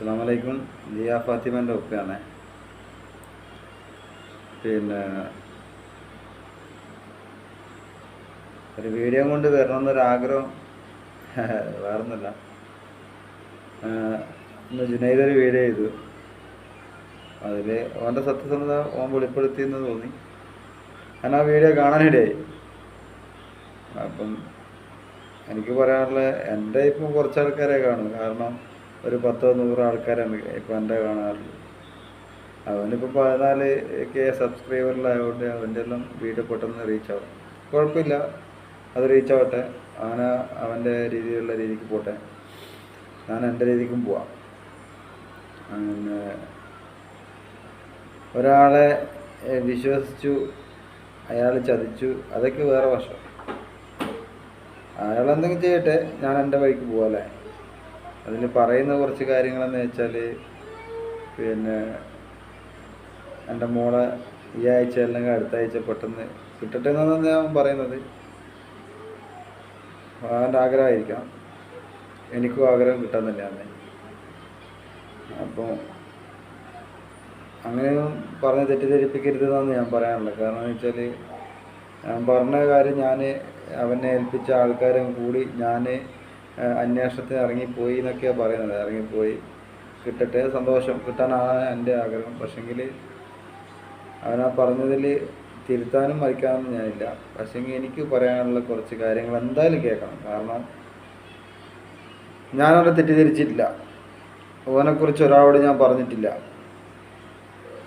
അസ്സാം വലൈക്കും ജിയ ഫാത്തിമന്റെ ഒപ്പയാണ്. പിന്നെ ഒരു വീഡിയോ കൊണ്ട് വരണമെന്നൊരാഗ്രഹം. വേറൊന്നുമില്ല. ഇന്ന് ജുനൈദ് ഒരു വീഡിയോ ചെയ്തു. അതിൽ ഓന്റെ സത്യസന്ധത ഓൻ വെളിപ്പെടുത്തി എന്ന് തോന്നി. ഞാൻ ആ വീഡിയോ കാണാനിടയായി അപ്പം എനിക്ക് പറയാനുള്ള എന്റെ ഇപ്പം കുറച്ച് ആൾക്കാരെ കാണും. കാരണം ഒരു പത്തോ നൂറോ ആൾക്കാരാണ് ഇപ്പം എന്റെ കാണാറുള്ളത് അവനിപ്പോൾ പതിനാല് കെ സബ്സ്ക്രൈബറിലായതുകൊണ്ട് അവന്റെ എല്ലാം വീഡിയോ പെട്ടെന്ന് റീച്ച് ആവും കുഴപ്പമില്ല. അത് റീച്ച് ആവട്ടെ അവന അവന്റെ രീതിയിലുള്ള രീതിക്ക് പോട്ടെ. ഞാൻ എന്റെ രീതിക്കും പോവാം. അങ്ങനെ ഒരാളെ വിശ്വസിച്ചു അയാൾ ചതിച്ചു അതൊക്കെ വേറെ വശം. അയാൾ എന്തെങ്കിലും ചെയ്യട്ടെ ഞാൻ എന്റെ വഴിക്ക് പോവാല്ലേ അതിൽ പറയുന്ന കുറച്ച് കാര്യങ്ങളെന്ന് വെച്ചാൽ പിന്നെ എന്റെ മോളെ ഈ ആഴ്ച അല്ലെങ്കിൽ അടുത്ത ആഴ്ച പെട്ടെന്ന് കിട്ടട്ടെ എന്നാണ് ഞാൻ പറയുന്നത്. അവന്റെ ആഗ്രഹമായിരിക്കാം എനിക്കും ആഗ്രഹം കിട്ടാൻ തന്നെയാണ്. അപ്പോൾ അങ്ങനെയൊന്നും പറഞ്ഞ് തെറ്റിദ്ധരിപ്പിക്കരുതെന്നാണ് ഞാൻ പറയാനുള്ളത്. കാരണം എന്ന് വെച്ചാൽ ഞാൻ പറഞ്ഞ കാര്യം ഞാൻ അവനെ ഏൽപ്പിച്ച ആൾക്കാരും കൂടി ഞാൻ അന്വേഷണത്തിന് ഇറങ്ങിപ്പോയി എന്നൊക്കെയാണ് പറയുന്നത്. ഇറങ്ങിപ്പോയി. കിട്ടട്ടെ സന്തോഷം. കിട്ടാനാണ് എന്റെ ആഗ്രഹം. പക്ഷെങ്കിൽ അവനാ പറഞ്ഞതിൽ തിരുത്താനും മറിക്കാനൊന്നും ഞാനില്ല. പക്ഷെങ്കിൽ എനിക്ക് പറയാനുള്ള കുറച്ച് കാര്യങ്ങൾ എന്തായാലും കേൾക്കണം. കാരണം ഞാനവനെ തെറ്റിദ്ധരിച്ചിട്ടില്ല. ഓനെക്കുറിച്ച് ഒരാളോട് ഞാൻ പറഞ്ഞിട്ടില്ല.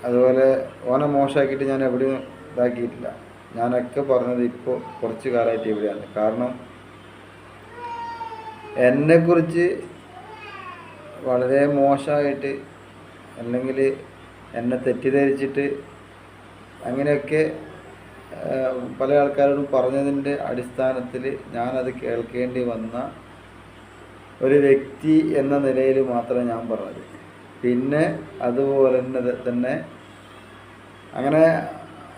അതുപോലെ ഓനെ മോശമാക്കിയിട്ട് ഞാൻ എവിടെയും ഇതാക്കിയിട്ടില്ല. ഞാനൊക്കെ പറഞ്ഞത് ഇപ്പോൾ കുറച്ച് കാലമായിട്ട് ഇവിടെയാണ്. കാരണം എന്നെക്കുറിച്ച് വളരെ മോശമായിട്ട് അല്ലെങ്കിൽ എന്നെ തെറ്റിദ്ധരിച്ചിട്ട് അങ്ങനെയൊക്കെ പല ആൾക്കാരോടും പറഞ്ഞതിന്റെ അടിസ്ഥാനത്തിൽ ഞാനത് കേൾക്കേണ്ടി വന്ന ഒരു വ്യക്തി എന്ന നിലയിൽ മാത്രമേ ഞാൻ പറഞ്ഞത്. പിന്നെ അതുപോലെ തന്നെ തന്നെ അങ്ങനെ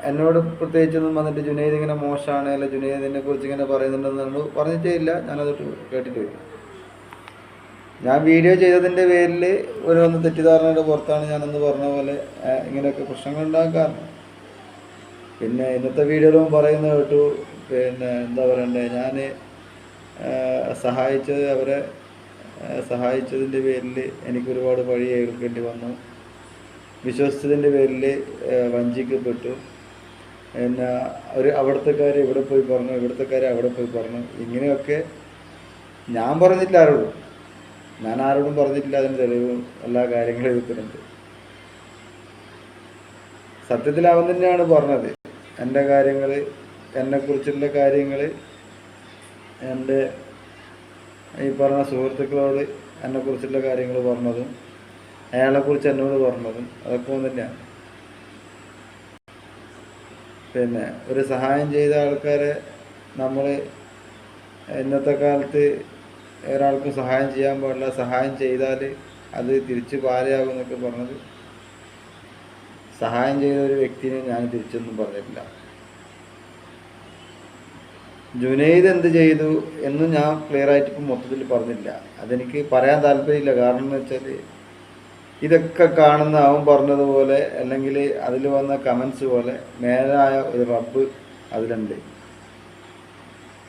എന്നോട് പ്രത്യേകിച്ചൊന്നും വന്നിട്ട് ജുനൈദ് ഇങ്ങനെ മോശമാണ് അല്ല ജുനൈദിനെ കുറിച്ച് ഇങ്ങനെ പറയുന്നുണ്ടെന്നു പറഞ്ഞിട്ടേ ഇല്ല. ഞാനത് കേട്ടിട്ടില്ല ഞാൻ വീഡിയോ ചെയ്തതിന്റെ പേരിൽ ഒരു ഒന്ന് തെറ്റിദ്ധാരണയുടെ പുറത്താണ് ഞാനെന്ന് പറഞ്ഞ പോലെ ഇങ്ങനെയൊക്കെ പ്രശ്നങ്ങൾ ഉണ്ടാക്കാറുണ്ട് പിന്നെ ഇന്നത്തെ വീഡിയോയിലും പറയുന്നത് കേട്ടു. പിന്നെ എന്താ പറയണ്ടേ ഞാൻ സഹായിച്ചത് അവരെ സഹായിച്ചതിന്റെ പേരിൽ എനിക്കൊരുപാട് വഴി ഏൽക്കേണ്ടി വന്നു. വിശ്വസിച്ചതിന്റെ പേരിൽ വഞ്ചിക്കപ്പെട്ടു. പിന്നെ ഒരു അവിടുത്തെക്കാർ ഇവിടെ പോയി പറഞ്ഞു ഇവിടുത്തെക്കാർ അവിടെ പോയി പറഞ്ഞു. ഇങ്ങനെയൊക്കെ ഞാൻ പറഞ്ഞിട്ടില്ല ആരോടും. ഞാൻ ആരോടും പറഞ്ഞിട്ടില്ല അതിന് തെളിവും എല്ലാ കാര്യങ്ങളും എഴുതുന്നുണ്ട് സത്യത്തിൽ അവൻ തന്നെയാണ് പറഞ്ഞത്. എന്റെ കാര്യങ്ങൾ എന്നെക്കുറിച്ചുള്ള കാര്യങ്ങൾ എന്റെ ഈ പറഞ്ഞ സുഹൃത്തുക്കളോട് എന്നെക്കുറിച്ചുള്ള കാര്യങ്ങൾ പറഞ്ഞതും അയാളെക്കുറിച്ച് എന്നോട് പറഞ്ഞതും അതൊക്കെ ഒന്നും തന്നെയാണ്. പിന്നെ ഒരു സഹായം ചെയ്ത ആൾക്കാരെ നമ്മൾ ഇന്നത്തെ കാലത്ത് ഒരാൾക്കും സഹായം ചെയ്യാൻ പാടില്ല. സഹായം ചെയ്താൽ അത് തിരിച്ച് പാലയാകും എന്നൊക്കെ പറഞ്ഞത്. സഹായം ചെയ്ത ഒരു വ്യക്തിനെ ഞാൻ തിരിച്ചൊന്നും പറഞ്ഞിട്ടില്ല. ജുനൈദ് എന്ത് ചെയ്തു എന്ന് ഞാൻ ക്ലിയർ ആയിട്ട് ഇപ്പം മൊത്തത്തിൽ പറഞ്ഞില്ല അതെനിക്ക് പറയാൻ താല്പര്യമില്ല. കാരണം എന്ന് വെച്ചാൽ ഇതൊക്കെ കാണുന്ന അവൻ പറഞ്ഞതുപോലെ അല്ലെങ്കിൽ അതിൽ വന്ന കമൻസ് പോലെ മേലായ ഒരു റബ്ബ് അതിലുണ്ട്.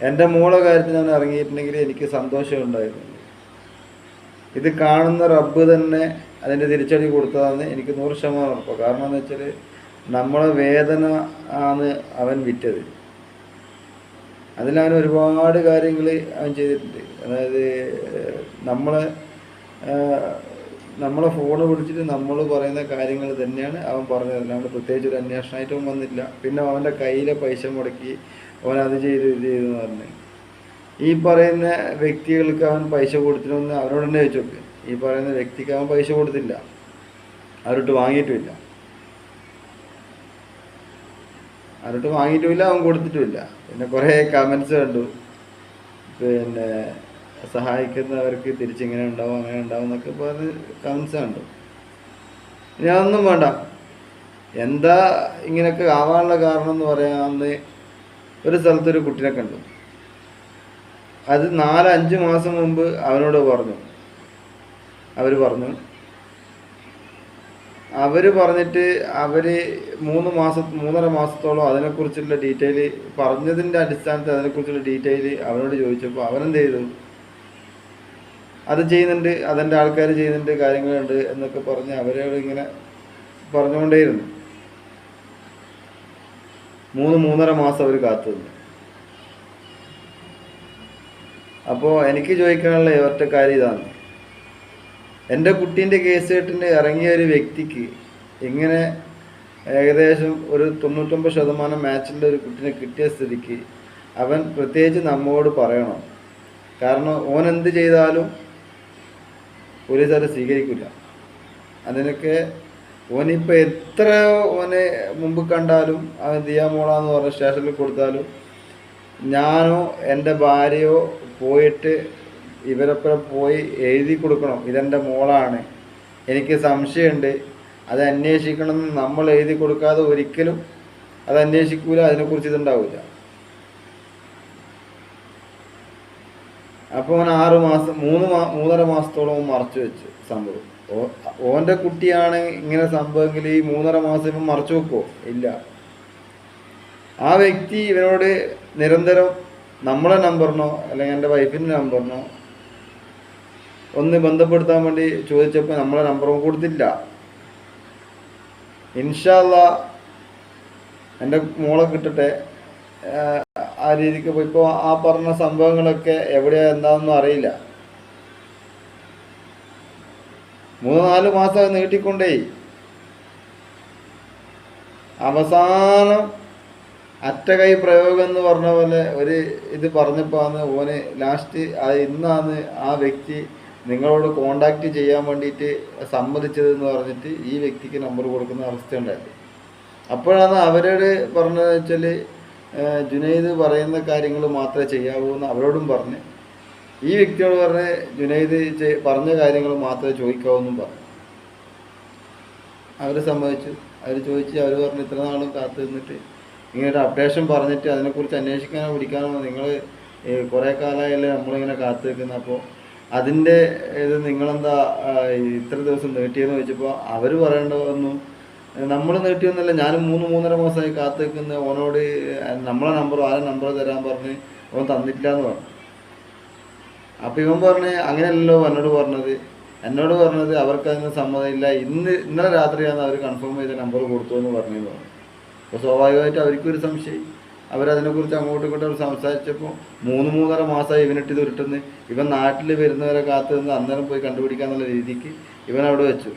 എന്റെ മോളെ കാര്യത്തിൽ ഞാൻ ഇറങ്ങിയിട്ടുണ്ടെങ്കിൽ എനിക്ക് സന്തോഷം ഉണ്ടായിരുന്നു. ഇത് കാണുന്ന റബ്ബ് തന്നെ അതിന്റെ തിരിച്ചടി കൊടുത്തതാണ് എനിക്ക് നൂറ് ശതമാനം ഉറപ്പ്. കാരണം എന്ന് വെച്ചാൽ നമ്മളെ വേദന ആണ് അവൻ വിറ്റത്. അതിലവൻ ഒരുപാട് കാര്യങ്ങൾ അവൻ ചെയ്തിട്ടുണ്ട്. അതായത് നമ്മളെ നമ്മളെ ഫോൺ പിടിച്ചിട്ട് നമ്മൾ പറയുന്ന കാര്യങ്ങൾ തന്നെയാണ് അവൻ പറഞ്ഞത്. അല്ലാണ്ട് പ്രത്യേകിച്ച് ഒരു അന്വേഷണമായിട്ടും വന്നില്ല. പിന്നെ അവന്റെ കയ്യിലെ പൈസ മുടക്കി അവൻ അത് ചെയ്തു ഇത് ചെയ്തു പറഞ്ഞ്. ഈ പറയുന്ന വ്യക്തികൾക്ക് അവൻ പൈസ കൊടുത്തിട്ടൊന്ന് അവരോട് തന്നെ ചോദിച്ചു നോക്ക്. ഈ പറയുന്ന വ്യക്തിക്ക് അവൻ പൈസ കൊടുത്തില്ല അവരോട്ട് വാങ്ങിയിട്ടുമില്ല. അവരോട്ട് വാങ്ങിയിട്ടുമില്ല അവൻ കൊടുത്തിട്ടുമില്ല. പിന്നെ കുറേ കമൻസ് കണ്ടു. പിന്നെ സഹായിക്കുന്നവർക്ക് തിരിച്ചിങ്ങനെ ഉണ്ടാവും അങ്ങനെ ഉണ്ടാവും എന്നൊക്കെ പറഞ്ഞ് കമൻസ് കണ്ടു. ഇനി അതൊന്നും വേണ്ട. എന്താ ഇങ്ങനെയൊക്കെ ആവാനുള്ള കാരണം എന്ന് പറയാൻ അന്ന് ഒരു സ്ഥലത്തൊരു കുട്ടിനെ കണ്ടു. അത് നാലഞ്ച് മാസം മുമ്പ് അവനോട് പറഞ്ഞു. അവർ പറഞ്ഞു അവർ പറഞ്ഞിട്ട് അവർ മൂന്ന് മാസ മൂന്നര മാസത്തോളം അതിനെക്കുറിച്ചുള്ള ഡീറ്റെയിൽ പറഞ്ഞതിന്റെ അടിസ്ഥാനത്തിൽ അതിനെക്കുറിച്ചുള്ള ഡീറ്റെയിൽ അവനോട് ചോദിച്ചപ്പോൾ അവനെന്ത് ചെയ്തു? അത് ചെയ്യുന്നുണ്ട് അതെന്റെ ആൾക്കാർ ചെയ്യുന്നുണ്ട് കാര്യങ്ങളുണ്ട് എന്നൊക്കെ പറഞ്ഞ് അവരോട് ഇങ്ങനെ പറഞ്ഞുകൊണ്ടേയിരുന്നു. മൂന്ന് മൂന്നര മാസം അവർ കാത്തു അപ്പോൾ എനിക്ക് ചോദിക്കാനുള്ള ഒറ്റ കാര്യം ഇതാണ്. എന്റെ കുട്ടീന്റെ കേസ് കേട്ടിന്റെ ഇറങ്ങിയ ഒരു വ്യക്തിക്ക് ഇങ്ങനെ ഏകദേശം ഒരു തൊണ്ണൂറ്റൊമ്പത് ശതമാനം മാച്ചിന്റെ ഒരു കുട്ടീനെ കിട്ടിയ സ്ഥിതിക്ക് അവൻ പ്രത്യേകിച്ച് നമ്മോട് പറയണം. കാരണം ഓൻ എന്ത് ചെയ്താലും പോലീസുകാരെ സ്വീകരിക്കില്ല. അതിനൊക്കെ ഓനിപ്പോൾ എത്ര ഓനെ മുമ്പ് കണ്ടാലും അവൻ ദിയാമോളാന്ന് പറഞ്ഞ സ്റ്റേഷനിൽ കൊടുത്താലും ഞാനോ എന്റെ ഭാര്യയോ പോയിട്ട് ഇവരൊപ്പം പോയി എഴുതി കൊടുക്കണം ഇതെന്റെ മോളാണ്. എനിക്ക് സംശയമുണ്ട്. അത് അന്വേഷിക്കണം എന്ന് നമ്മൾ എഴുതി കൊടുക്കാതെ ഒരിക്കലും അത് അന്വേഷിക്കൂല അതിനെക്കുറിച്ച് ഇതുണ്ടാവില്ല അപ്പോൾ അവൻ ആറ് മാസം മൂന്ന് മാ മൂന്നര മാസത്തോളം മറച്ചു വെച്ചു സംഭവം. ഓന്റെ കുട്ടിയാണ് ഇങ്ങനെ സംഭവമെങ്കിൽ ഈ മൂന്നര മാസം ഇപ്പം മറച്ചു വെക്കുമോ ഇല്ല. ആ വ്യക്തി ഇവനോട് നിരന്തരം നമ്മളെ നമ്പറിനോ അല്ലെങ്കിൽ എന്റെ വൈഫിന്റെ നമ്പറിനോ ഒന്ന് ബന്ധപ്പെടുത്താൻ വേണ്ടി ചോദിച്ചപ്പോൾ നമ്മളെ നമ്പറും കൊടുത്തില്ല. ഇൻഷാല്ല എന്റെ മോളെ കിട്ടട്ടെ. ആ രീതിക്ക് ഇപ്പോൾ ആ പറഞ്ഞ സംഭവങ്ങളൊക്കെ എവിടെയാണ് എന്താണെന്നും അറിയില്ല. മൂന്ന് നാല് മാസം നീട്ടിക്കൊണ്ടേ. അവസാനം അറ്റകൈ പ്രയോഗം എന്ന് പറഞ്ഞ പോലെ ഒരു ഇത് പറഞ്ഞപ്പോൾ ആണ് ഓന് ലാസ്റ്റ് ഇന്നാണ് ആ വ്യക്തി നിങ്ങളോട് കോണ്ടാക്ട് ചെയ്യാൻ വേണ്ടിയിട്ട് സമ്മതിച്ചത് എന്ന് പറഞ്ഞിട്ട് ഈ വ്യക്തിക്ക് നമ്പർ കൊടുക്കുന്ന അവസ്ഥ ഉണ്ടായത് അപ്പോഴാണ് അവരോട് പറഞ്ഞത് വെച്ചാൽ ജുനൈദ് പറയുന്ന കാര്യങ്ങൾ മാത്രമേ ചെയ്യാവൂ എന്ന് അവരോടും പറഞ്ഞ്. ഈ വ്യക്തിയോട് പറഞ്ഞ ജുനൈദ് പറഞ്ഞ കാര്യങ്ങൾ മാത്രമേ ചോദിക്കാവൂന്നും പറഞ്ഞു. അവർ സമ്മതിച്ചു. അവർ ചോദിച്ച് അവർ പറഞ്ഞു ഇത്ര നാളും കാത്തു നിന്നിട്ട് ഇങ്ങനെ അപ്ഡേഷൻ പറഞ്ഞിട്ട് അതിനെക്കുറിച്ച് അന്വേഷിക്കാനോ പിടിക്കാനോ നിങ്ങൾ കുറേ കാലമായല്ലേ നമ്മളിങ്ങനെ കാത്തു നിൽക്കുന്നത് അപ്പോൾ അതിന്റെ ഇത് നിങ്ങളെന്താ ഇത്ര ദിവസം നീട്ടിയെന്ന് ചോദിച്ചപ്പോൾ അവർ പറയേണ്ടതൊന്നും നമ്മൾ നീട്ടിയൊന്നുമല്ല ഞാനും മൂന്ന് മൂന്നര മാസമായി കാത്തു നിൽക്കുന്ന. ഓനോട് നമ്മളെ നമ്പർ ആരെ നമ്പർ തരാൻ പറഞ്ഞ് ഓൻ തന്നിട്ടില്ല എന്ന് പറഞ്ഞു. അപ്പം ഇവൻ പറഞ്ഞ് അങ്ങനെയല്ലോ എന്നോട് പറഞ്ഞത്. എന്നോട് പറഞ്ഞത് അവർക്ക് അതിന് സമ്മതമില്ല. ഇന്ന് ഇന്നലെ രാത്രിയാണ് അവർ കൺഫേം ചെയ്ത നമ്പർ കൊടുത്തു എന്ന് പറഞ്ഞെന്ന് പറഞ്ഞു അപ്പോൾ സ്വാഭാവികമായിട്ട് അവർക്കൊരു സംശയം. അവരതിനെക്കുറിച്ച് അങ്ങോട്ടും ഇങ്ങോട്ടും സംസാരിച്ചപ്പോൾ മൂന്ന് മൂന്നര മാസമായി ഇവനിട്ട് ഇത് ഉരുട്ടുന്നത്. ഇവൻ നാട്ടിൽ വരുന്നവരെ കാത്തു നിന്ന് അന്നേരം പോയി കണ്ടുപിടിക്കാന്നുള്ള രീതിക്ക് ഇവൻ അവിടെ വെച്ചു.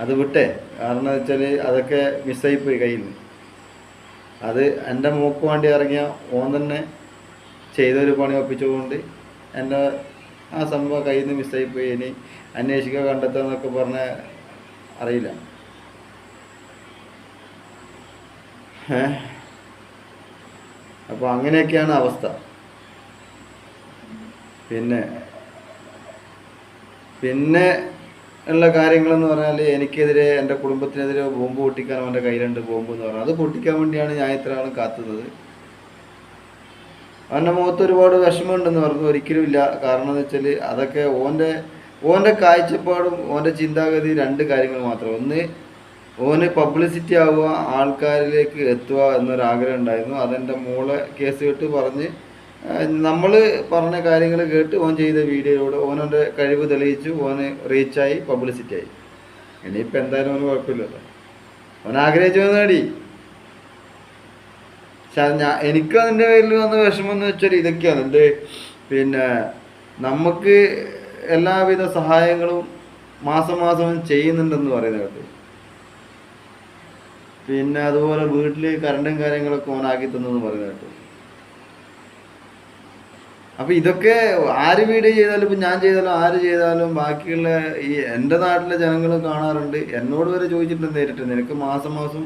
അത് വിട്ടേ. കാരണം വെച്ചാൽ അതൊക്കെ മിസ്സായിപ്പോയി കയ്യിൽ നിന്ന് അത് എന്റെ മൂക്ക് വേണ്ടി ഇറങ്ങിയ ഓൻ തന്നെ ചെയ്തൊരു പണി ഒപ്പിച്ചുകൊണ്ട് എന്റെ ആ സംഭവം കയ്യിൽ നിന്ന് മിസ്സായിപ്പോയി. ഇനി അന്വേഷിക്കുക കണ്ടെത്തുക എന്നൊക്കെ പറഞ്ഞ അറിയില്ല. അപ്പോൾ അങ്ങനെയൊക്കെയാണ് അവസ്ഥ. പിന്നെ പിന്നെ ഉള്ള കാര്യങ്ങളെന്ന് പറഞ്ഞാൽ എനിക്കെതിരെ എന്റെ കുടുംബത്തിനെതിരെ ബോംബ് പൊട്ടിക്കാൻ അവന്റെ കയ്യിലുണ്ട് ബോംബ് എന്ന് പറഞ്ഞാൽ അത് പൊട്ടിക്കാൻ വേണ്ടിയാണ് ഞാൻ ഇത്ര ആളും കാത്തുന്നത് അവന്റെ മുഖത്ത് ഒരുപാട് വിഷമമുണ്ടെന്ന് പറഞ്ഞു. ഒരിക്കലും ഇല്ല. കാരണം എന്ന് വെച്ചാൽ അതൊക്കെ ഓന്റെ ഓന്റെ കാഴ്ചപ്പാടും ഓന്റെ ചിന്താഗതി രണ്ട് കാര്യങ്ങൾ മാത്രം. ഒന്ന് ഓന് പബ്ലിസിറ്റി ആവുക ആൾക്കാരിലേക്ക് എത്തുക എന്നൊരാഗ്രഹം ഉണ്ടായിരുന്നു. അതെന്റെ മോളെ കേസ് കേട്ട് പറഞ്ഞ് നമ്മൾ പറഞ്ഞ കാര്യങ്ങൾ കേട്ട് ഓൻ ചെയ്ത വീഡിയോയിലൂടെ ഓനോന്റെ കഴിവ് തെളിയിച്ചു. ഓന് റീച്ചായി പബ്ലിസിറ്റി ആയി. ഇനിയിപ്പോൾ എന്തായാലും ഓന് കുഴപ്പമില്ലല്ലോ. ഓൻ ആഗ്രഹിച്ചു നേടി പക്ഷെ ഞാൻ എനിക്ക് അതിന്റെ പേരിൽ വന്ന വിഷമം എന്ന് വെച്ചാൽ ഇതൊക്കെയാണ്. എന്ത് പിന്നെ നമുക്ക് എല്ലാവിധ സഹായങ്ങളും മാസം മാസം ചെയ്യുന്നുണ്ടെന്ന് പറയുന്നത് പിന്നെ അതുപോലെ വീട്ടിൽ കറണ്ടും കാര്യങ്ങളൊക്കെ ഓണാക്കി തന്നെന്ന് പറയുന്നത് അപ്പൊ ഇതൊക്കെ ആര് വീഡിയോ ചെയ്താലും ഇപ്പൊ ഞാൻ ചെയ്താലും ആര് ചെയ്താലും ബാക്കിയുള്ള ഈ എന്റെ നാട്ടിലെ ജനങ്ങൾ കാണാറുണ്ട്. എന്നോട് വരെ ചോദിച്ചിട്ടുണ്ട് നേരിട്ട് നിനക്ക് മാസം മാസം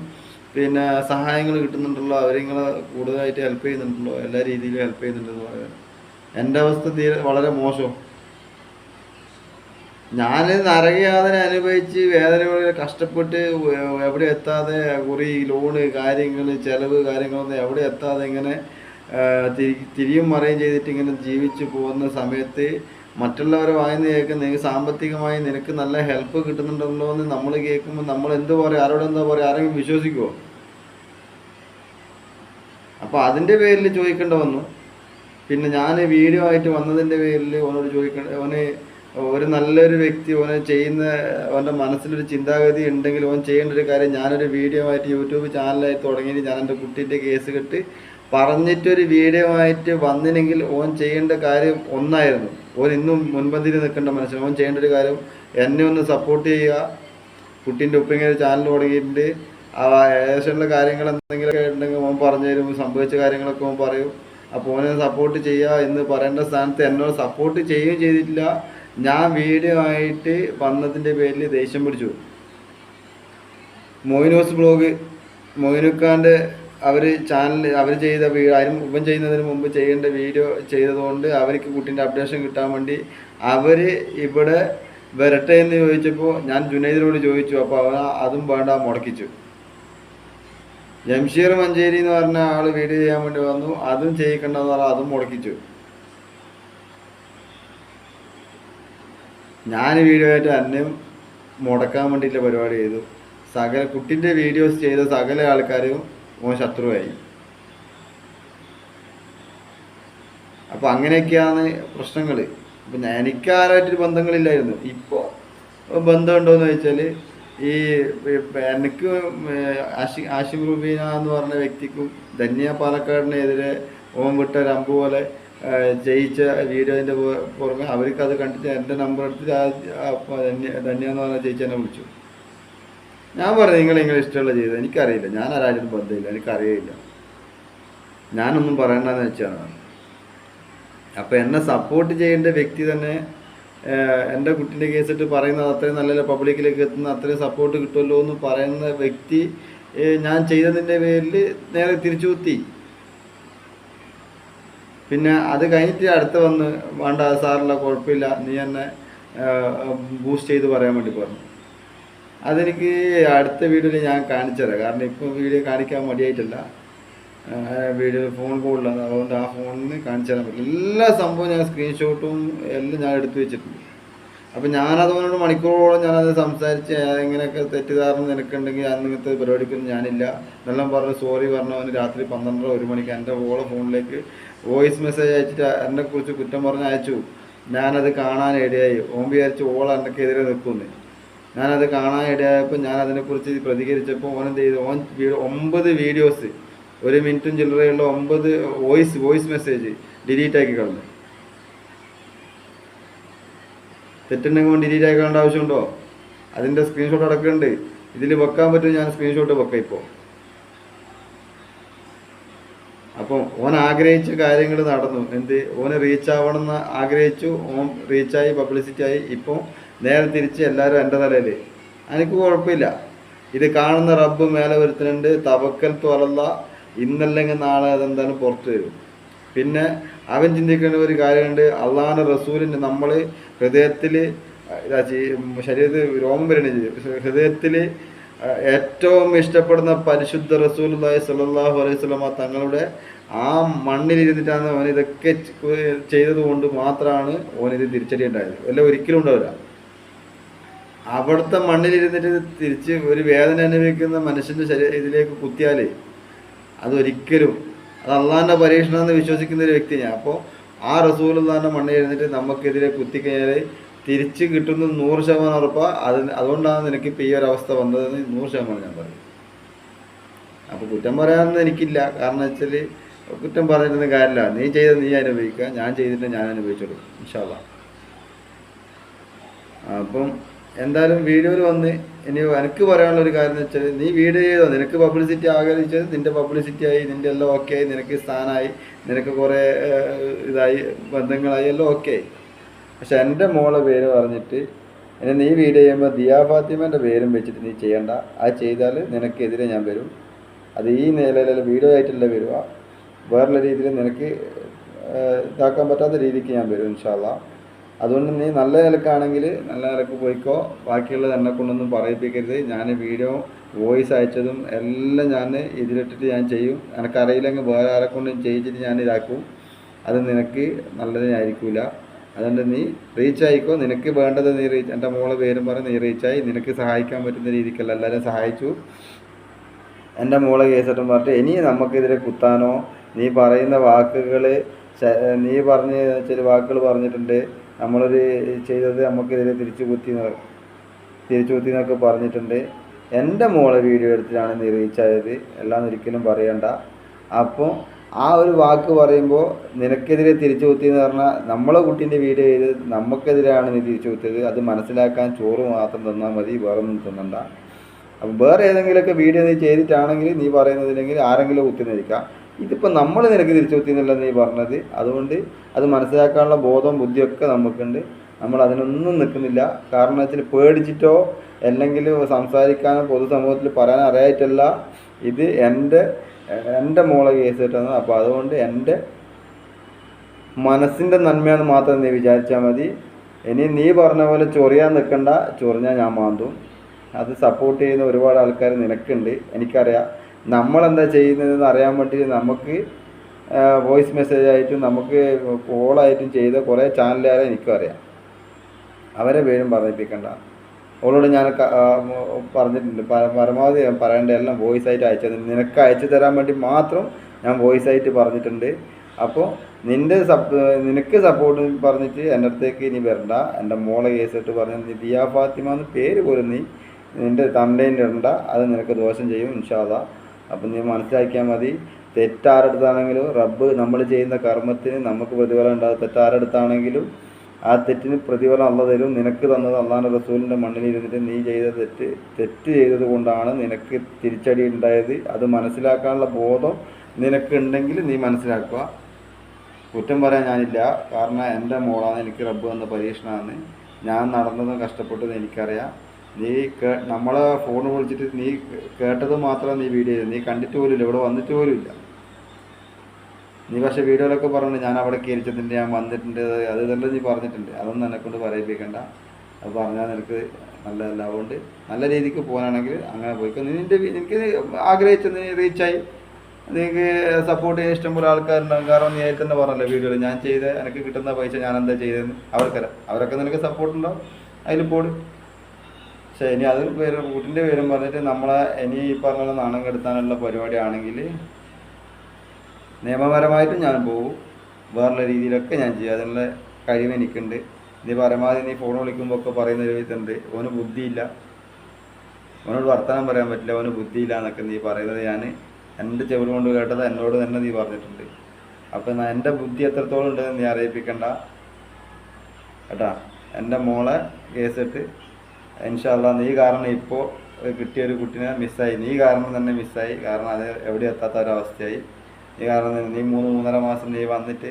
പിന്നെ സഹായങ്ങൾ കിട്ടുന്നുണ്ടല്ലോ അവരിങ്ങളെ കൂടുതലായിട്ട് ഹെൽപ്പ് ചെയ്യുന്നുണ്ടല്ലോ എല്ലാ രീതിയിലും ഹെൽപ്പ് ചെയ്യുന്നുണ്ടെന്ന് പറയാം എന്റെ അവസ്ഥ തീരെ വളരെ മോശം. ഞാൻ നരകയാതന അനുഭവിച്ച് വേദനകളിൽ കഷ്ടപ്പെട്ട് എവിടെ എത്താതെ കുറി ലോണ് കാര്യങ്ങൾ ചിലവ് കാര്യങ്ങളൊന്നും എവിടെ എത്താതെ ഇങ്ങനെ തിരിയും മറയും ചെയ്തിട്ട് ഇങ്ങനെ ജീവിച്ചു പോകുന്ന സമയത്ത് മറ്റുള്ളവരെ വായന കേൾക്കുന്ന സാമ്പത്തികമായി നിനക്ക് നല്ല ഹെൽപ്പ് കിട്ടുന്നുണ്ടല്ലോ എന്ന് നമ്മൾ കേൾക്കുമ്പോൾ നമ്മൾ എന്ത് പറയും? ആരോട് എന്താ പറയുക ആരെങ്കിലും വിശ്വസിക്കുമോ അപ്പോൾ അതിന്റെ പേരിൽ ചോദിക്കേണ്ട വന്നു. പിന്നെ ഞാൻ വീഡിയോ ആയിട്ട് വന്നതിന്റെ പേരിൽ ഓനോട് ചോദിക്കേണ്ട ഓന് ഒരു നല്ലൊരു വ്യക്തി ഓനെ ചെയ്യുന്ന അവന്റെ മനസ്സിലൊരു ചിന്താഗതി ഉണ്ടെങ്കിൽ ഓൻ ചെയ്യേണ്ട ഒരു കാര്യം ഞാനൊരു വീഡിയോ ആയിട്ട് യൂട്യൂബ് ചാനലായി തുടങ്ങിയിട്ട് ഞാൻ എന്റെ കുട്ടീന്റെ കേസ് കെട്ട് പറഞ്ഞിട്ടൊരു വീഡിയോ ആയിട്ട് വന്നില്ലെങ്കിൽ ഓൻ ചെയ്യേണ്ട കാര്യം ഒന്നായിരുന്നു. ഓൻ ഇന്നും മുൻപന്തിയിൽ നിൽക്കേണ്ട മനുഷ്യൻ ഓൻ ചെയ്യേണ്ട ഒരു കാര്യം എന്നെ ഒന്ന് സപ്പോർട്ട് ചെയ്യുക. കുട്ടീന്റെ ഒപ്പം ഇങ്ങനെ ചാനൽ തുടങ്ങിയിട്ടുണ്ട്. ആ ഏകദേശമുള്ള കാര്യങ്ങൾ എന്തെങ്കിലുമൊക്കെ ഉണ്ടെങ്കിൽ ഓൻ പറഞ്ഞു തരും. സംഭവിച്ച കാര്യങ്ങളൊക്കെ ഓൻ പറയും. അപ്പോൾ ഓനെ സപ്പോർട്ട് ചെയ്യുക എന്ന് പറയേണ്ട സ്ഥാനത്ത് എന്നോട് സപ്പോർട്ട് ചെയ്യുകയും ചെയ്തിട്ടില്ല. ഞാൻ വീഡിയോ ആയിട്ട് വന്നതിന്റെ പേരിൽ ദേഷ്യം പിടിച്ചു. മോയിനോസ് ബ്ലോഗ് മൊയിനുക്കാന്റെ അവർ ചാനൽ അവർ ചെയ്ത ആരും ഇവൻ ചെയ്യുന്നതിന് മുമ്പ് ചെയ്യേണ്ട വീഡിയോ ചെയ്തതുകൊണ്ട് അവർക്ക് കുട്ടീന്റെ അപ്ഡേഷൻ കിട്ടാൻ വേണ്ടി അവർ ഇവിടെ വരട്ടെ എന്ന് ചോദിച്ചപ്പോൾ ഞാൻ ജുനൈദിനോട് ചോദിച്ചു അപ്പോൾ അവൻ അതും വേണ്ട മുടക്കിച്ചു. ജംഷീർ മഞ്ചേരി എന്ന് പറഞ്ഞ ആൾ വീഡിയോ ചെയ്യാൻ വേണ്ടി വന്നു അതും ചെയ്യിക്കണ്ടെന്ന് പറഞ്ഞാൽ അതും മുടക്കിച്ചു. ഞാൻ വീഡിയോ ആയിട്ട് അന്യം മുടക്കാൻ വേണ്ടിയിട്ടുള്ള പരിപാടി ചെയ്തു. സകല കുട്ടിന്റെ വീഡിയോസ് ചെയ്ത സകല ആൾക്കാരും ഓൻ ശത്രുവായി അപ്പോൾ അങ്ങനെയൊക്കെയാണ് പ്രശ്നങ്ങൾ അപ്പൊ എനിക്ക് ആരായിട്ടൊരു ബന്ധങ്ങളില്ലായിരുന്നു. ഇപ്പോൾ ബന്ധമുണ്ടോയെന്ന് ചോദിച്ചാൽ ഈ ഇപ്പ എനിക്ക് ആശി ആഷിം റുബീന എന്ന് പറഞ്ഞ വ്യക്തിക്കും ധന്യ പാലക്കാടിനെതിരെ ഓം വിട്ട ഒരു അമ്പ് പോലെ ജയിച്ച വീഡിയോന്റെ പുറമെ അവർക്ക് അത് കണ്ടിട്ട് എന്റെ നമ്പർ എടുത്തിട്ട് ധന്യ എന്ന് പറഞ്ഞ ചേച്ചി എന്നെ വിളിച്ചു. ഞാൻ പറഞ്ഞു നിങ്ങൾ നിങ്ങൾ ഇഷ്ടമുള്ള ചെയ്തത് എനിക്കറിയില്ല. ഞാൻ ആരാരും ബന്ധമില്ല. എനിക്കറിയില്ല. ഞാനൊന്നും പറയണ്ടെന്ന് വെച്ചാണ്. അപ്പോൾ എന്നെ സപ്പോർട്ട് ചെയ്യേണ്ട വ്യക്തി തന്നെ എന്റെ കുട്ടീന്റെ കേസിട്ട് പറയുന്നത് അത്രയും നല്ല പബ്ലിക്കിലേക്ക് എത്തുന്ന അത്രയും സപ്പോർട്ട് കിട്ടുമല്ലോ എന്ന് പറയുന്ന വ്യക്തി ഞാൻ ചെയ്തതിന്റെ പേരിൽ നേരെ തിരിച്ചു കുത്തി പിന്നെ അത് കഴിഞ്ഞിട്ട് അടുത്ത് വന്ന് വേണ്ട സാറില്ല കുഴപ്പമില്ല. നീ എന്നെ ബൂസ്റ്റ് ചെയ്ത് പറയാൻ വേണ്ടി പറഞ്ഞു. അതെനിക്ക് അടുത്ത വീഡിയോയിൽ ഞാൻ കാണിച്ചുതരാം. കാരണം ഇപ്പോൾ വീഡിയോ കാണിക്കാൻ മടിയായിട്ടില്ല. Video phone കോളിലാണ്. അതുകൊണ്ട് ആ ഫോണിൽ നിന്ന് കാണിച്ചു തരാൻ പറ്റില്ല. എല്ലാ സംഭവവും ഞാൻ സ്ക്രീൻഷോട്ടും എല്ലാം ഞാൻ എടുത്തു വെച്ചിട്ടുണ്ട്. അപ്പം ഞാനതുകൊണ്ട് മണിക്കൂറോളം ഞാനത് സംസാരിച്ച് എങ്ങനെയൊക്കെ തെറ്റിദ്ധാരണ നിനക്കുണ്ടെങ്കിൽ അങ്ങനത്തെ പരിപാടിക്കൊന്നും ഞാനില്ല. എന്നെല്ലാം പറഞ്ഞ് സോറി പറഞ്ഞവന് രാത്രി പന്ത്രണ്ടര ഒരു മണിക്ക് എന്റെ ഓളെ ഫോണിലേക്ക് വോയിസ് മെസ്സേജ് അയച്ചിട്ട് എന്നെക്കുറിച്ച് കുറ്റം പറഞ്ഞ് അയച്ചു. ഞാനത് കാണാൻ ഇടയായി. ഓം വിചാരിച്ച് ഓൾ എന്നെക്കെതിരെ നിൽക്കുന്നു ഞാനത് കാണാൻ ഇടയായപ്പോൾ ഞാൻ അതിനെക്കുറിച്ച് പ്രതികരിച്ചപ്പോൾ ഓൻ എന്ത് ചെയ്തു ഓൻ ഒമ്പത് വീഡിയോസ് ഒരു മിനിറ്റും ചില്ലറയുള്ള ഒമ്പത് വോയിസ് വോയിസ് മെസ്സേജ് ഡിലീറ്റ് ആക്കി കളഞ്ഞു. തെറ്റുണ്ടെങ്കിൽ ഡിലീറ്റ് ആക്കി കളേണ്ട ആവശ്യമുണ്ടോ? അതിന്റെ സ്ക്രീൻഷോട്ട് അടക്കുന്നുണ്ട് ഇതിൽ വെക്കാൻ പറ്റും ഞാൻ സ്ക്രീൻഷോട്ട് വെക്കാം ഇപ്പോൾ അപ്പം ഓൻ ആഗ്രഹിച്ച കാര്യങ്ങൾ നടന്നു. എന്ത്? ഓന് റീച്ച് ആവണം എന്ന് ആഗ്രഹിച്ചു. ഓൻ റീച്ചായി പബ്ലിസിറ്റി ആയി. ഇപ്പോൾ നേരെ തിരിച്ച് എല്ലാവരും എന്റെ തലയിൽ എനിക്ക് കുഴപ്പമില്ല. ഇത് കാണുന്ന റബ്ബ് മേലെ വരുത്തുന്നുണ്ട് തവക്കൽ തുറല്ല ഇന്നല്ലെങ്കിൽ നാളെ അതെന്തായാലും പുറത്തു വരും. പിന്നെ അവൻ ചിന്തിക്കേണ്ട ഒരു കാര്യമുണ്ട്. അള്ളാഹാന റസൂലിന്റെ നമ്മൾ ഹൃദയത്തിൽ ശരീരത്തിൽ രോമം വരണേ ഹൃദയത്തിൽ ഏറ്റവും ഇഷ്ടപ്പെടുന്ന പരിശുദ്ധ റസൂൽ സ്വല്ലല്ലാഹു അലൈഹി വസല്ലമ തങ്ങളുടെ ആ മണ്ണിലിരുന്നിട്ടാണ് അവൻ ഇതൊക്കെ ചെയ്തത് കൊണ്ട് മാത്രമാണ് ഓനിത് തിരിച്ചടി ഉണ്ടായത് അല്ല ഒരിക്കലും ഉണ്ടാവില്ല. അവിടുത്തെ മണ്ണിലിരുന്നിട്ട് തിരിച്ച് ഒരു വേദന അനുഭവിക്കുന്ന മനുഷ്യന്റെ ശരീരം ഇതിലേക്ക് കുത്തിയാൽ അതൊരിക്കലും അത് അള്ളാഹിന്റെ പരീക്ഷണം എന്ന് വിശ്വസിക്കുന്ന ഒരു വ്യക്തി ഞാൻ അപ്പോൾ ആ റസൂലുള്ളാഹിന്റെ മണ്ണിൽ മണ്ണിലിരുന്നിട്ട് നമുക്കെതിരെ കുത്തിക്കഴിഞ്ഞാൽ തിരിച്ച് കിട്ടുന്ന നൂറ് ശതമാനം ഉറപ്പാണ് അത് അതുകൊണ്ടാണ് നിനക്ക് ഇപ്പോൾ ഈ ഒരു അവസ്ഥ വന്നതെന്ന് നൂറ് ശതമാനം ഞാൻ പറയും. അപ്പോൾ കുറ്റം പറയാനൊന്നും എനിക്കില്ല. കാരണം വെച്ചാൽ കുറ്റം പറഞ്ഞിരുന്ന കാര്യമില്ല. നീ ചെയ്തത് നീ അനുഭവിക്കുക. ഞാൻ ചെയ്തിട്ട് ഞാൻ അനുഭവിച്ചോളൂ. ഇൻഷാല്ല അപ്പം എന്തായാലും വീഡിയോയിൽ വന്ന് ഇനി എനിക്ക് പറയാനുള്ള ഒരു കാര്യം എന്ന് വെച്ചാൽ നീ വീഡിയോ ചെയ്തോ? നിനക്ക് പബ്ലിസിറ്റി ആഗ്രഹിച്ചത് നിന്റെ പബ്ലിസിറ്റി ആയി നിന്റെ എല്ലാം ഓക്കെ ആയി നിനക്ക് സ്ഥാനമായി നിനക്ക് കുറേ ഇതായി ബന്ധങ്ങളായി എല്ലാം ഓക്കെ ആയി. പക്ഷെ എന്റെ മോളെ പേര് പറഞ്ഞിട്ട് എന്നെ നീ വീഡിയോ ചെയ്യുമ്പോൾ ദിയാ ഫാത്തിമേന്റെ പേരും വെച്ചിട്ട് നീ ചെയ്യണ്ട. ആ ചെയ്താൽ നിനക്കെതിരെ ഞാൻ വരും. അത് ഈ നിലയിലല്ല വീഡിയോ ആയിട്ടല്ല വരിക. വേറുള്ള രീതിയിൽ നിനക്ക് ഇതാക്കാൻ പറ്റാത്ത രീതിക്ക് ഞാൻ വരും ഇൻഷാല്ല അതുകൊണ്ട് നീ നല്ല നിലക്കാണെങ്കിൽ നല്ല നിലയ്ക്ക് പോയിക്കോ. ബാക്കിയുള്ളത് എന്നെ കൊണ്ടൊന്നും പറയിപ്പിക്കരുത്. ഞാൻ വീഡിയോ വോയിസ് അയച്ചതും എല്ലാം ഞാൻ ഇതിലിട്ടിട്ട് ഞാൻ ചെയ്യും. എനിക്കറിയില്ലെങ്കിൽ വേറെ ആരെ കൊണ്ടും ചെയ്യിച്ചിട്ട് ഞാൻ ഇതാക്കും. അത് നിനക്ക് നല്ലതിനായിരിക്കില്ല അതുകൊണ്ട് നീ റീച്ച് ആയിക്കോ. നിനക്ക് വേണ്ടത് നീ റീച്ച് എന്റെ മോളെ പേരും പറഞ്ഞ് നീ റീച്ചായി നിനക്ക് സഹായിക്കാൻ പറ്റുന്ന രീതിക്കല്ല. എല്ലാവരും സഹായിച്ചു. എന്റെ മോളെ കേസിട്ടും പറഞ്ഞിട്ട് ഇനി നമുക്കെതിരെ കുത്താനോ നീ പറയുന്ന വാക്കുകൾ നീ പറഞ്ഞ ചില വാക്കുകൾ പറഞ്ഞിട്ടുണ്ട്. നമ്മളൊരു ചെയ്തത് നമുക്കെതിരെ തിരിച്ചു കുത്തി തിരിച്ചു കുത്തി എന്നൊക്കെ പറഞ്ഞിട്ടുണ്ട്. എന്റെ മോളെ വീഡിയോ എടുത്തിട്ടാണ് നീ റീച്ചായത് എല്ലാം ഒരിക്കലും പറയണ്ട. അപ്പോൾ ആ ഒരു വാക്ക് പറയുമ്പോൾ നിനക്കെതിരെ തിരിച്ചു കുത്തി എന്ന് പറഞ്ഞാൽ നമ്മളെ കുട്ടീന്റെ വീഡിയോ ചെയ്ത് നമുക്കെതിരെയാണ് നീ തിരിച്ചു കുത്തിയത്. അത് മനസ്സിലാക്കാൻ ചോറ് മാത്രം തന്നാൽ മതി വേറൊന്നും തിന്നണ്ട. അപ്പം വേറെ ഏതെങ്കിലുമൊക്കെ വീഡിയോ നീ ചെയ്തിട്ടാണെങ്കിൽ നീ പറയുന്നതിനെങ്കിൽ ആരെങ്കിലും കുത്തിന്നിരിക്കാം ഇതിപ്പോൾ നമ്മൾ നിനക്ക് തിരിച്ചു കുത്തിയെന്നല്ല നീ പറഞ്ഞത്. അതുകൊണ്ട് അത് മനസ്സിലാക്കാനുള്ള ബോധവും ബുദ്ധിയൊക്കെ നമുക്കുണ്ട്. നമ്മൾ അതിനൊന്നും നിൽക്കുന്നില്ല. കാരണം വെച്ചാൽ പേടിച്ചിട്ടോ അല്ലെങ്കിൽ സംസാരിക്കാനോ പൊതുസമൂഹത്തിൽ പറയാൻ അറിയായിട്ടല്ല. ഇത് എന്റെ എന്റെ മോളെ കേസ് കിട്ടുന്നത് അപ്പോൾ അതുകൊണ്ട് എന്റെ മനസ്സിന്റെ നന്മയാണെന്ന് മാത്രം നീ വിചാരിച്ചാൽ മതി. ഇനി നീ പറഞ്ഞ പോലെ ചൊറിയാൻ നിൽക്കണ്ട. ചൊറിഞ്ഞാൽ ഞാൻ മാന്തും. അത് സപ്പോർട്ട് ചെയ്യുന്ന ഒരുപാട് ആൾക്കാർ നിനക്കുണ്ട്. എനിക്കറിയാം. നമ്മളെന്താ ചെയ്യുന്നതെന്ന് അറിയാൻ വേണ്ടി നമുക്ക് വോയിസ് മെസ്സേജ് ആയിട്ടും നമുക്ക് കോളായിട്ടും ചെയ്ത കുറേ ചാനലുകാരെ എനിക്കും അറിയാം. അവരെ പേരും പറഞ്ഞിപ്പിക്കണ്ട അവളോട് ഞാൻ പറഞ്ഞിട്ടുണ്ട്. പരമാവധി പറയേണ്ട എല്ലാം വോയിസ് ആയിട്ട് അയച്ചത് നിനക്ക് അയച്ചു തരാൻ വേണ്ടി മാത്രം ഞാൻ വോയിസ് ആയിട്ട് പറഞ്ഞിട്ടുണ്ട്. അപ്പോൾ നിന്റെ സപ്പ് നിനക്ക് സപ്പോർട്ട് പറഞ്ഞിട്ട് എന്റെ അടുത്തേക്ക് ഇനി വരണ്ട. എന്റെ മോളെ കേസിട്ട് പറഞ്ഞ ദിയാ ഫാത്തിമ എന്ന് പേര് പോലും നീ നിന്റെ തണ്ടേന്റെ ഇടണ്ട. അത് നിനക്ക് ദോഷം ചെയ്യും ഇൻഷാല്ല അപ്പം നീ മനസ്സിലാക്കിയാൽ മതി. തെറ്റാരടുത്താണെങ്കിലും റബ്ബ് നമ്മൾ ചെയ്യുന്ന കർമ്മത്തിന് നമുക്ക് പ്രതിഫലം ഉണ്ടാകും. തെറ്റാരടുത്താണെങ്കിലും ആ തെറ്റിന് പ്രതിഫലം അല്ല തരും. നിനക്ക് തന്നത് അള്ളാഹ് റസൂലിന്റെ മണ്ണിൽ ഇരുന്നിട്ട് നീ ചെയ്ത തെറ്റ് തെറ്റ് ചെയ്തത് കൊണ്ടാണ് നിനക്ക് തിരിച്ചടി ഉണ്ടായത്. അത് മനസ്സിലാക്കാനുള്ള ബോധം നിനക്കുണ്ടെങ്കിൽ നീ മനസ്സിലാക്കുക. കുറ്റം പറയാൻ ഞാനില്ല. കാരണം എന്റെ മോളാണ് എനിക്ക് റബ്ബ് വന്ന പരീക്ഷണമാണ് ഞാൻ നടന്നതും കഷ്ടപ്പെട്ടതും എനിക്കറിയാം. നീ നമ്മളെ ഫോൺ വിളിച്ചിട്ട് നീ കേട്ടത് മാത്രം നീ വീഡിയോ നീ കണ്ടിട്ട് പോലുമില്ല ഇവിടെ വന്നിട്ട് പോലുമില്ല നീ പക്ഷേ വീഡിയോയിലൊക്കെ പറഞ്ഞു ഞാൻ അവിടെ കയറിച്ചതിന്റെ ഞാൻ വന്നിട്ടുണ്ട് അത് ഇതെല്ലാം നീ പറഞ്ഞിട്ടുണ്ട്. അതൊന്നും എന്നെക്കൊണ്ട് പറയിപ്പിക്കണ്ട. അത് പറഞ്ഞാൽ നിനക്ക് നല്ലതല്ല. അതുകൊണ്ട് നല്ല രീതിക്ക് പോകാനാണെങ്കിൽ അങ്ങനെ പോയിക്കോ. നിന്റെ എനിക്ക് ആഗ്രഹിച്ച നീ റീച്ചായി. നിനക്ക് സപ്പോർട്ട് ചെയ്യാൻ ഇഷ്ടംപോലെ ആൾക്കാരുണ്ടാകും കാരണം നീ തന്നെ പറഞ്ഞല്ലോ വീഡിയോയിൽ ഞാൻ ചെയ്ത എനിക്ക് കിട്ടുന്ന പൈസ ഞാൻ എന്താ ചെയ്തതെന്ന് അവർക്കറിയാം അവരൊക്കെ നിനക്ക് സപ്പോർട്ടുണ്ടാവും അതിൽ പോടും. പക്ഷേ ഇനി അത് പേര് വീട്ടിന്റെ പേരും പറഞ്ഞിട്ട് നമ്മളെ ഇനി ഈ പറഞ്ഞ നാണം കെടുത്താനുള്ള പരിപാടിയാണെങ്കിൽ നിയമപരമായിട്ട് ഞാൻ പോകും വേറുള്ള രീതിയിലൊക്കെ ഞാൻ ചെയ്യും. അതിനുള്ള കഴിവ് എനിക്കുണ്ട്. നീ പരമാവധി നീ ഫോൺ വിളിക്കുമ്പോൾ ഒക്കെ പറയുന്ന ഒരു ഇതുണ്ട്. ഓന് ബുദ്ധിയില്ല. ഓനോട് വർത്തമാനം പറയാൻ പറ്റില്ല. ഓന് ബുദ്ധിയില്ല എന്നൊക്കെ നീ പറയുന്നത് ഞാൻ എന്റെ ചെവിട് കൊണ്ട് കേട്ടത് എന്നോട് തന്നെ നീ പറഞ്ഞിട്ടുണ്ട്. അപ്പം എന്റെ ബുദ്ധി എത്രത്തോളം ഉണ്ടെന്ന് നീ അറിയിപ്പിക്കണ്ട. കേട്ടാ എന്റെ മോളെ കേസിട്ട് ഇൻഷാല്ല നീ കാരണം ഇപ്പോൾ കിട്ടിയ ഒരു കുട്ടീനെ മിസ്സായി. നീ കാരണം തന്നെ മിസ്സായി. കാരണം അത് എവിടെ എത്താത്ത ഒരവസ്ഥയായി നീ കാരണം നീ മൂന്ന് മൂന്നര മാസം നീ വന്നിട്ട്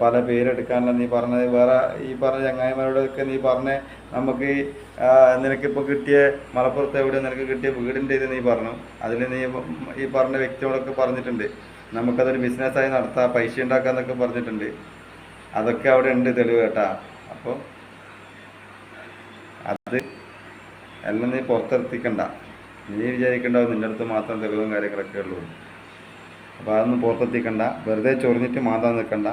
പല പേരെടുക്കാനുള്ള നീ പറഞ്ഞത്. വേറെ ഈ പറഞ്ഞ ചങ്ങായിമാരോടൊക്കെ നീ പറഞ്ഞ നമുക്ക് നിനക്കിപ്പോൾ കിട്ടിയ മലപ്പുറത്ത് എവിടെ നിനക്ക് കിട്ടിയ വീടിന്റെ ഇത് നീ പറഞ്ഞു. അതിൽ നീ ഈ പറഞ്ഞ വ്യക്തിയോടൊക്കെ പറഞ്ഞിട്ടുണ്ട്. നമുക്കതൊരു ബിസിനസ്സായി നടത്താം പൈസ ഉണ്ടാക്കാന്നൊക്കെ പറഞ്ഞിട്ടുണ്ട്. അതൊക്കെ അവിടെ ഉണ്ട് തെളിവ് കേട്ടാ. അപ്പോൾ അത് എല്ലാം നീ പുറത്തെത്തിക്കണ്ട. നീ വിചാരിക്കേണ്ട നിന്റെ അടുത്ത് മാത്രം തെളിവും കാര്യങ്ങളൊക്കെ ഉള്ളൂ. അപ്പോൾ അതൊന്നും പുറത്തെത്തിക്കണ്ട. വെറുതെ ചൊറിഞ്ഞിട്ട് മാതാൻ നിൽക്കണ്ട.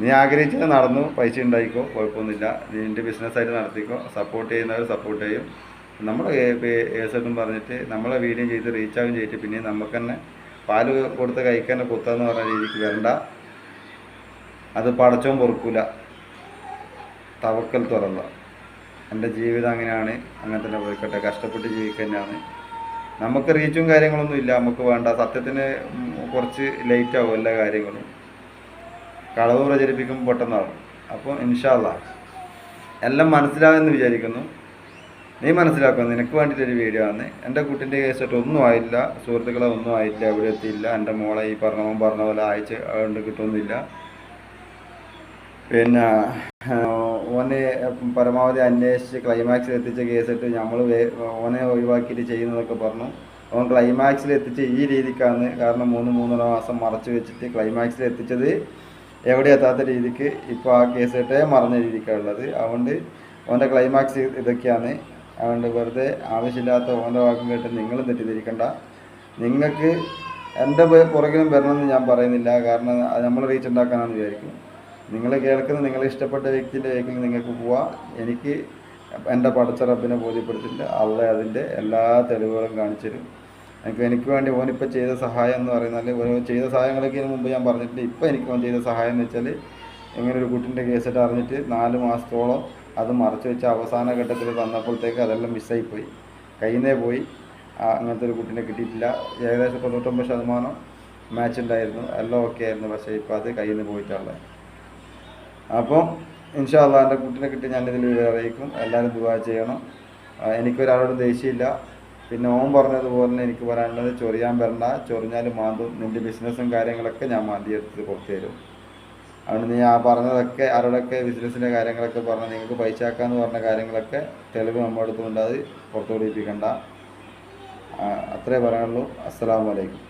നീ ആഗ്രഹിച്ചത് നടന്നു പൈസ ഉണ്ടായിക്കോ കുഴപ്പമൊന്നുമില്ല. നിന്റെ ബിസിനസ്സായിട്ട് നടത്തിക്കോ സപ്പോർട്ട് ചെയ്യുന്നവർ സപ്പോർട്ട് ചെയ്യും. നമ്മൾ ഏസെട്ടും പറഞ്ഞിട്ട് നമ്മളെ വീഡിയോ ചെയ്ത് റീച്ചാകും ചെയ്തിട്ട് പിന്നെ നമുക്ക് തന്നെ പാൽ കൊടുത്ത് കഴിക്കാൻ കുത്താന്ന് പറഞ്ഞ രീതിക്ക് വരണ്ട. അത് പടച്ചവും പൊറുക്കൂല. തവക്കൽ തുറന്ന. എന്റെ ജീവിതം അങ്ങനെയാണ്. അങ്ങനെ തന്നെ പോയിക്കോട്ടെ. കഷ്ടപ്പെട്ട് ജീവിക്കുക തന്നെയാണ് നമുക്ക് റീച്ചും കാര്യങ്ങളൊന്നും ഇല്ല. നമുക്ക് വേണ്ട. സത്യത്തിന് കുറച്ച് ലേറ്റ് ആവും എല്ലാ കാര്യങ്ങളും. കളവ് പ്രചരിപ്പിക്കുമ്പോൾ പെട്ടെന്നാവും. അപ്പോൾ ഇൻഷാല്ല എല്ലാം മനസ്സിലാകുമെന്ന് വിചാരിക്കുന്നു. നീ മനസ്സിലാക്കും. നിനക്ക് വേണ്ടിയിട്ടൊരു വീഡിയോ ആണ്. എന്റെ കുട്ടിന്റെ കേസായിട്ട് ഒന്നും ആയില്ല. സുഹൃത്തുക്കളെ ഒന്നും ആയില്ല. എവിടെ എത്തിയില്ല. എന്റെ മോളെ ഈ പറഞ്ഞവൻ പറഞ്ഞ പോലെ അയച്ച് കൊണ്ട് കിട്ടുന്നില്ല. പിന്നെ ഓനെ പരമാവധി അന്വേഷിച്ച് ക്ലൈമാക്സിൽ എത്തിച്ച കേസിട്ട് നമ്മൾ ഓനെ ഒഴിവാക്കിയിട്ട് ചെയ്യുന്നതൊക്കെ പറഞ്ഞു. ഓൻ ക്ലൈമാക്സിൽ എത്തിച്ച് ഈ രീതിക്കാണ് കാരണം മൂന്ന് മൂന്നര മാസം മറച്ചു വെച്ചിട്ട് ക്ലൈമാക്സിൽ എത്തിച്ചത് എവിടെ എത്താത്ത രീതിക്ക് ഇപ്പോൾ ആ കേസിട്ടേ മറഞ്ഞ രീതിക്കാണ് ഉള്ളത് അതുകൊണ്ട് ഓന്റെ ക്ലൈമാക്സ് ഇതൊക്കെയാണ്. അതുകൊണ്ട് വെറുതെ ആവശ്യമില്ലാത്ത ഓന്റെ വാക്കും കേട്ട് നിങ്ങളും തെറ്റിദ്ധരിക്കണ്ട. നിങ്ങൾക്ക് എന്റെ പുറകിലും വരണമെന്ന് ഞാൻ പറയുന്നില്ല. കാരണം നമ്മൾ റീച്ച് ഉണ്ടാക്കാനാണെന്ന് വിചാരിക്കും നിങ്ങൾ കേൾക്കുന്ന നിങ്ങളെ ഇഷ്ടപ്പെട്ട വ്യക്തിന്റെ വേക്കിൽ നിങ്ങൾക്ക് പോവാം. എനിക്ക് എന്റെ പടച്ച റബ്ബിനെ ബോധ്യപ്പെടുത്തിയിട്ട് അള്ള അതിന്റെ എല്ലാ തെളിവുകളും കാണിച്ചു തരും. എനിക്ക് എനിക്ക് വേണ്ടി ഓനിപ്പോൾ ചെയ്ത സഹായം എന്ന് പറയുന്നത് ഓരോ ചെയ്ത സഹായങ്ങളൊക്കെ ഇതിന് മുമ്പ് ഞാൻ പറഞ്ഞിട്ടുണ്ട്. ഇപ്പോൾ എനിക്ക് ഓൻ ചെയ്ത സഹായം എന്ന് വെച്ചാൽ ഇങ്ങനെ ഒരു കുട്ടിന്റെ കേസിട്ട് അറിഞ്ഞിട്ട് നാല് മാസത്തോളം അത് മറച്ചു വെച്ച അവസാന ഘട്ടത്തിൽ തന്നപ്പോഴത്തേക്ക് അതെല്ലാം മിസ്സായിപ്പോയി. കയ്യിൽ നിന്നേ പോയി അങ്ങനത്തെ ഒരു കുട്ടീനെ കിട്ടിയിട്ടില്ല. ഏകദേശം തൊണ്ണൂറ്റൊമ്പത് ശതമാനം മാച്ച് ഉണ്ടായിരുന്നു. എല്ലാം ഓക്കെ ആയിരുന്നു. പക്ഷേ ഇപ്പോൾ അത് കയ്യിൽ നിന്ന് പോയിട്ടുള്ളത് അപ്പോൾ ഇൻഷാല്ല എന്റെ കുട്ടിനെ കിട്ടി ഞാനിതിൽ അറിയിക്കും. എല്ലാവരും ദുവാ ചെയ്യണം. എനിക്കൊരാളോട് ദേഷ്യമില്ല. പിന്നെ ഓം പറഞ്ഞതുപോലെ തന്നെ എനിക്ക് പറയാനുള്ളത് ചൊറിയാൻ വരണ്ട. ചൊറിഞ്ഞാൽ മാന്തും. നിന്റെ ബിസിനസ്സും കാര്യങ്ങളൊക്കെ ഞാൻ മാന്തിയെടുത്ത് പുറത്തു തരും. അതുകൊണ്ട് നീ ആ പറഞ്ഞതൊക്കെ ആരോടൊക്കെ ബിസിനസ്സിന്റെ കാര്യങ്ങളൊക്കെ പറഞ്ഞ് നിങ്ങൾക്ക് പൈസ ആക്കാന്ന് പറഞ്ഞ കാര്യങ്ങളൊക്കെ തെളിവ് നമ്മൾ അടുത്തുകൊണ്ട് അത് പുറത്തു പിടിപ്പിക്കണ്ട അത്രേ പറയാനുള്ളൂ. അസ്സാം അലൈക്കും.